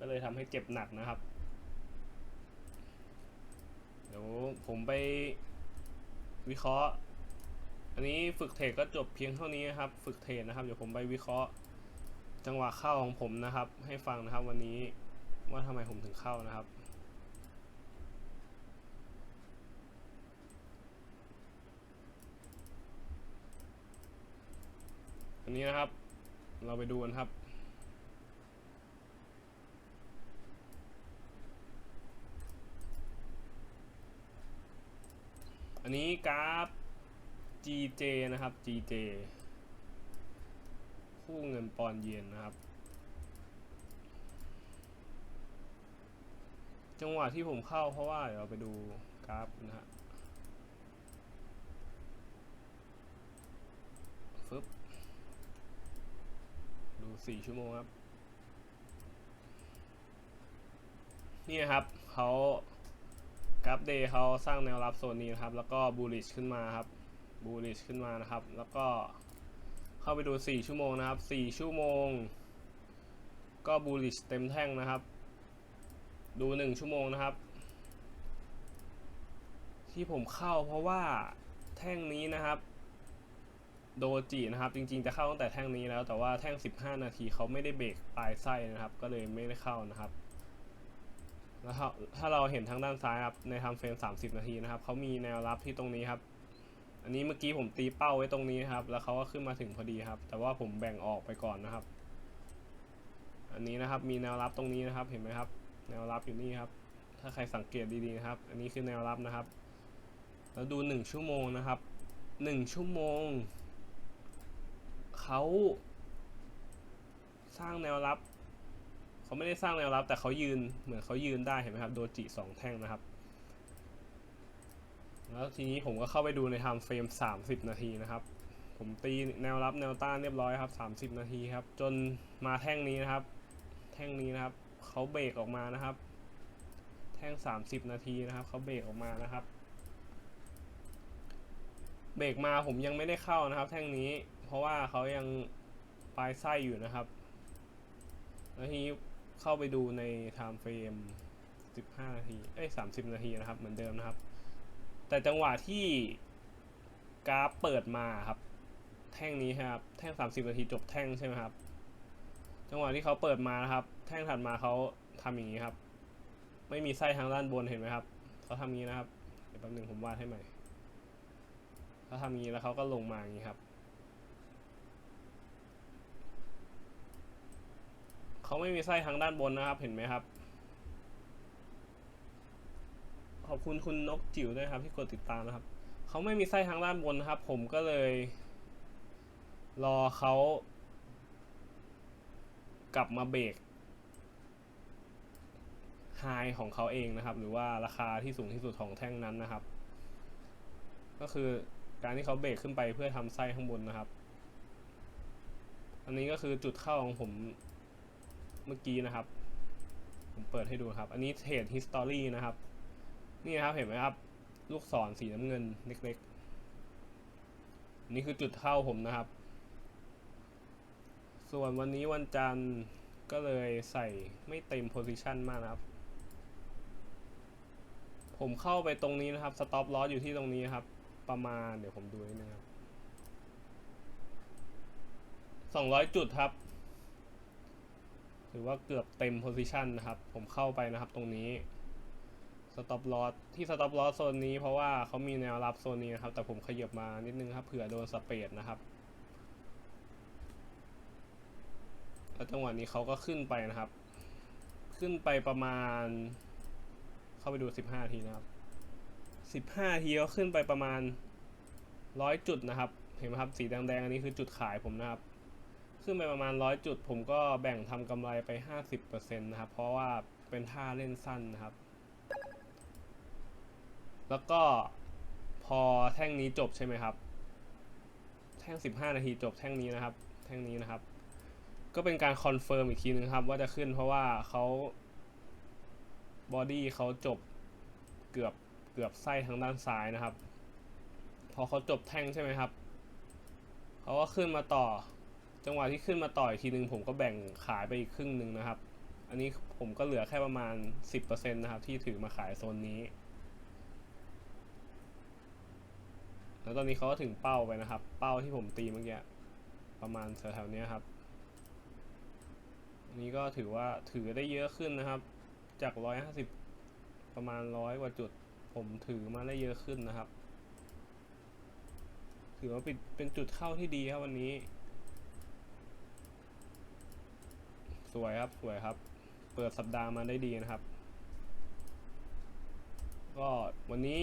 ก็เลยทำให้เจ็บหนักนะครับ เดี๋ยวผมไปวิเคราะห์ อันนี้ฝึกเทรดก็จบเพียงเท่านี้นะครับ ฝึกเทรดนะครับ เดี๋ยวผมไปวิเคราะห์จังหวะเข้าของผมนะครับ ให้ฟังนะครับวันนี้ว่าทำไมผมถึงเข้านะครับอันนี้นะครับ เราไปดูกันครับ อันนี้กราฟ GJ นะครับ GJ คู่เงินปอนเยนนะครับ จังหวะที่ผมเข้าเพราะว่าเดี๋ยวเราไปดูกราฟนะฮะฟึบดู4ชั่วโมงครับ นี่ครับเขา กราฟเดย์เขาสร้างแนวรับโซนนี้นะครับ แล้วก็บูลลิชขึ้นมาครับบูลลิชขึ้นมานะครับ แล้วก็เข้าไปดู 4 ชั่วโมงนะครับ 4 ชั่วโมง ก็บูลลิชเต็มแท่งนะครับ ดู 1 ชั่วโมงนะครับ ที่ผมเข้าเพราะว่าแท่งนี้นะครับโดจินะครับ จริงๆจะเข้าตั้งแต่แท่งนี้แล้ว แต่ว่าแท่ง 15 นาทีเขาไม่ได้เบรกปลายไส้นะครับ ก็เลยไม่ได้เข้านะครับ แล้วถ้าถ้าเราเห็นทางด้านซ้ายครับในทำเฟรม 30 นาทีนะครับเขามีแนวรับที่ตรงนี้ครับ อันนี้เมื่อกี้ผมตีเป้าไว้ตรงนี้นะครับ แล้วเขาก็ขึ้นมาถึงพอดีครับ แต่ว่าผมแบ่งออกไปก่อนนะครับ อันนี้นะครับมีแนวรับตรงนี้นะครับเห็นไหมครับ แนวรับอยู่นี่ครับ ถ้าใครสังเกตดีๆนะครับ อันนี้คือแนวรับนะครับ แล้วดู 1 ชั่วโมงนะครับ1ชั่วโมงเขาสร้างแนวรับ เขาไม่ได้สร้างแนวรับแต่เขายืนเหมือนเขายืนได้เห็นไหมครับโดจิสองแท่งนะครับ แล้วทีนี้ผมก็เข้าไปดูในไทม์เฟรม30นาทีนะครับ ผมตีแนวรับแนวต้านเรียบร้อยครับ30นาทีครับ จนมาแท่งนี้นะครับ แท่งนี้นะครับเขาเบรกออกมานะครับ แท่ง30นาทีนะครับเขาเบรกออกมานะครับเบรกมาผมยังไม่ได้เข้านะครับ แท่งนี้เพราะว่าเขายังปลายไส้อยู่นะครับแล้วทีนี้ เข้าไปดูใน time frame 15 นาที เอ้ย 30 นาทีนะครับ เหมือนเดิมนะครับ แต่จังหวะที่กราฟเปิดมาครับ แท่งนี้ครับ แท่ง 30 นาทีจบแท่งใช่ไหมครับ จังหวะที่เขาเปิดมานะครับ แท่งถัดมาเขาทำอย่างนี้ครับ ไม่มีไส้ทางด้านบนเห็นไหมครับ เขาทำอย่างนี้นะครับ เดี๋ยวแป๊บนึงผมวาดให้ใหม่เขาทำงนี้แล้วเขาก็ลงมาอย่างนี้ครับ เขาไม่มีไส้ทางด้านบนนะครับ เห็นไหมครับ ขอบคุณคุณนกจิ๋วด้วยครับ ที่กดติดตามนะครับ เขาไม่มีไส้ทางด้านบนนะครับ ผมก็เลย รอเขากลับมาเบรกไฮของเขาเองนะครับ หรือว่าราคาที่สูงที่สุดของแท่งนั้นนะครับ ก็คือการที่เขาเบรกขึ้นไปเพื่อทำไส้ข้างบนนะครับ อันนี้ก็คือจุดเข้าของผม เมื่อกี้นะครับ ผมเปิดให้ดูครับ อันนี้เทรด history นะครับ นี่นะครับเห็นไหมครับ ลูกศรสีน้ำเงินเล็กๆ นี่คือจุดเข้าผมนะครับ ส่วนวันนี้วันจันทร์ก็เลยใส่ไม่เต็มโพซิชันมากนะครับ ผมเข้าไปตรงนี้นะครับสต็อปลอสอยู่ที่ตรงนี้ครับ ประมาณเดี๋ยวผมดูนิดนึงครับสองร้อยจุดครับ ถือว่าเกือบเต็มโพซิชันนะครับ ผมเข้าไปนะครับตรงนี้สต็อปลอสที่สต็อปลอสโซนนี้เพราะว่าเขามีแนวรับโซนนี้นะครับ แต่ผมขยับมานิดนึงครับเผื่อโดนสเปดนะครับ แล้วจังหวะนี้เขาก็ขึ้นไปนะครับ ขึ้นไปประมาณ เข้าไปดู 15 ทีนะครับ 15 ทีก็ขึ้นไปประมาณ 100 จุดนะครับ เห็นไหมครับสีแดงๆอันนี้คือจุดขายผมนะครับ ขึ้นไปประมาณ 100 จุด ผมก็แบ่งทำกำไรไป 50%นะครับ เพราะว่าเป็นท่าเล่นสั้นนะครับ แล้วก็พอแท่งนี้จบใช่ไหมครับ แท่ง 15 นาทีจบแท่งนี้นะครับ แท่งนี้นะครับ ก็เป็นการคอนเฟิร์มอีกทีนึงครับ ว่าจะขึ้นเพราะว่าเขาบอดี้เขาจบเกือบเกือบไส้ทางด้านซ้ายนะครับ พอเขาจบแท่งใช่ไหมครับเขาก็ขึ้นมาต่อ จังหวะที่ขึ้นมาต่ออีกทีนึงผมก็แบ่งขายไปอีกครึ่งหนึ่งนะครับ อันนี้ผมก็เหลือแค่ประมาณ 10%นะครับ ที่ถือมาขายโซนนี้ แล้วตอนนี้เขาก็ถึงเป้าไปนะครับ เป้าที่ผมตีเมื่อกี้ประมาณแถวๆนี้ครับอันนี้ก็ถือว่าถือได้เยอะขึ้นนะครับ จาก 150 ประมาณร้อยกว่าจุด ผมถือมาได้เยอะขึ้นนะครับ ถือว่าเป็นเป็นจุดเข้าที่ดีครับวันนี้ สวยครับสวยครับ เปิดสัปดาห์มาได้ดีนะครับ ก็วันนี้